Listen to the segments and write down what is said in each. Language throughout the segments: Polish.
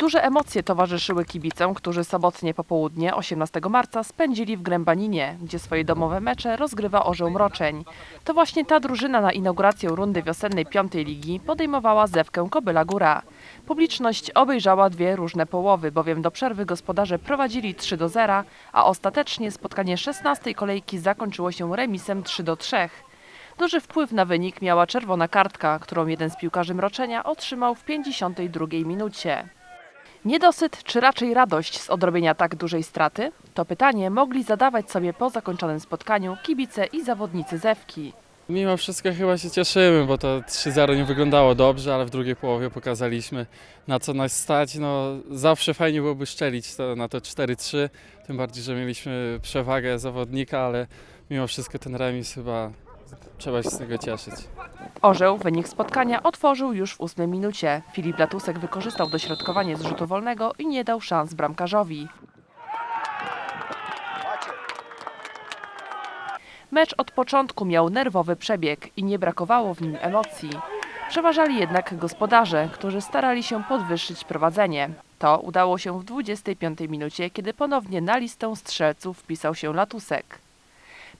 Duże emocje towarzyszyły kibicom, którzy sobotnie popołudnie 18 marca spędzili w Grębaninie, gdzie swoje domowe mecze rozgrywa Orzeł Mroczeń. To właśnie ta drużyna na inaugurację rundy wiosennej piątej ligi podejmowała zewkę Kobyla Góra. Publiczność obejrzała dwie różne połowy, bowiem do przerwy gospodarze prowadzili 3 do 0, a ostatecznie spotkanie 16 kolejki zakończyło się remisem 3 do 3. Duży wpływ na wynik miała czerwona kartka, którą jeden z piłkarzy Mroczenia otrzymał w 52 minucie. Niedosyt czy raczej radość z odrobienia tak dużej straty? To pytanie mogli zadawać sobie po zakończonym spotkaniu kibice i zawodnicy Zewki. Mimo wszystko chyba się cieszymy, bo to 3-0 nie wyglądało dobrze, ale w drugiej połowie pokazaliśmy na co nas stać. No, zawsze fajnie byłoby szczelić to, na to 4-3, tym bardziej, że mieliśmy przewagę zawodnika, ale mimo wszystko ten remis chyba trzeba się z tego cieszyć. Orzeł wynik spotkania otworzył już w ósmej minucie. Filip Latusek wykorzystał dośrodkowanie z rzutu wolnego i nie dał szans bramkarzowi. Mecz od początku miał nerwowy przebieg i nie brakowało w nim emocji. Przeważali jednak gospodarze, którzy starali się podwyższyć prowadzenie. To udało się w 25 minucie, kiedy ponownie na listę strzelców wpisał się Latusek.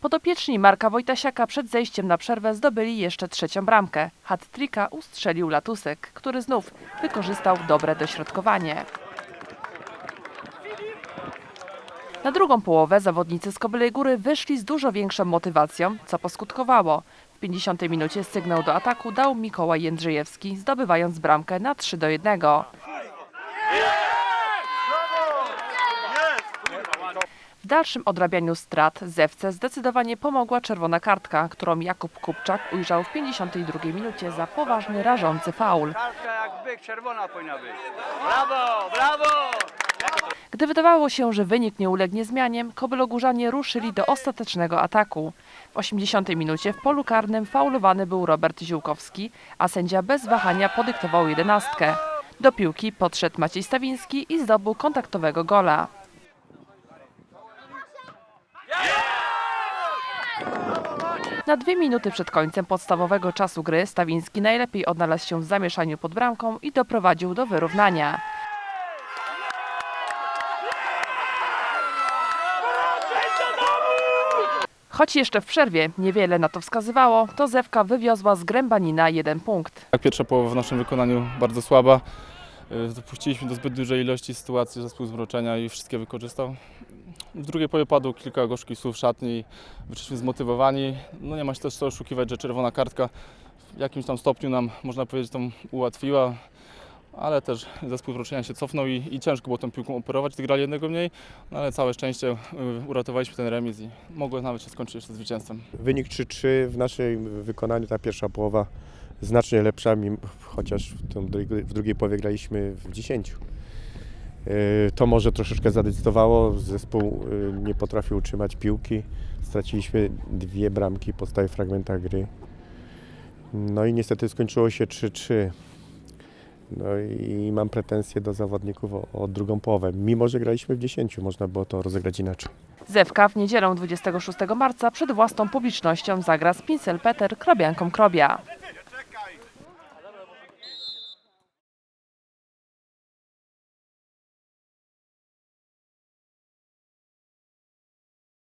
Podopieczni Marka Wojtasiaka przed zejściem na przerwę zdobyli jeszcze trzecią bramkę. Hat-tricka ustrzelił Latusek, który znów wykorzystał dobre dośrodkowanie. Na drugą połowę zawodnicy z Kobylej Góry wyszli z dużo większą motywacją, co poskutkowało. W 50 minucie sygnał do ataku dał Mikołaj Jędrzejewski, zdobywając bramkę na 3 do 1. W dalszym odrabianiu strat Zewce zdecydowanie pomogła czerwona kartka, którą Jakub Kupczak ujrzał w 52 minucie za poważny, rażący faul. Kartka jak byk, czerwona powinna być. Brawo, brawo! Gdy wydawało się, że wynik nie ulegnie zmianie, Kobylogórzanie ruszyli do ostatecznego ataku. W 80 minucie w polu karnym faulowany był Robert Ziółkowski, a sędzia bez wahania podyktował jedenastkę. Do piłki podszedł Maciej Stawiński i zdobył kontaktowego gola. Na dwie minuty przed końcem podstawowego czasu gry Stawiński najlepiej odnalazł się w zamieszaniu pod bramką i doprowadził do wyrównania. Choć jeszcze w przerwie niewiele na to wskazywało, to Zewka wywiozła z Grębanina jeden punkt. Tak, pierwsza połowa w naszym wykonaniu bardzo słaba. Y, Dopuściliśmy do zbyt dużej ilości sytuacji zespół zmroczenia i wszystkie wykorzystał. W drugiej połowie padło kilka gorzkich słów szatni wyszliśmy zmotywowani. No nie ma się też co oszukiwać, że czerwona kartka w jakimś tam stopniu nam, można powiedzieć, tą ułatwiła. Ale też zespół zmroczenia się cofnął i, i ciężko było tą piłką operować, grali jednego mniej. No ale całe szczęście y, uratowaliśmy ten remis i mogło nawet się skończyć jeszcze zwycięstwem. Wynik 3-3 w naszym wykonaniu, ta pierwsza połowa znacznie lepsza, chociaż w, drugiej, połowie graliśmy w 10. Yy, To może troszeczkę zadecydowało, zespół yy, nie potrafił utrzymać piłki, straciliśmy dwie bramki po stałych fragmentach gry. No i niestety skończyło się 3-3. No i mam pretensje do zawodników o, o drugą połowę. Mimo, że graliśmy w 10, można było to rozegrać inaczej. Zewka w niedzielę 26 marca przed własną publicznością zagra z Pincel Peter Krobianką Krobia.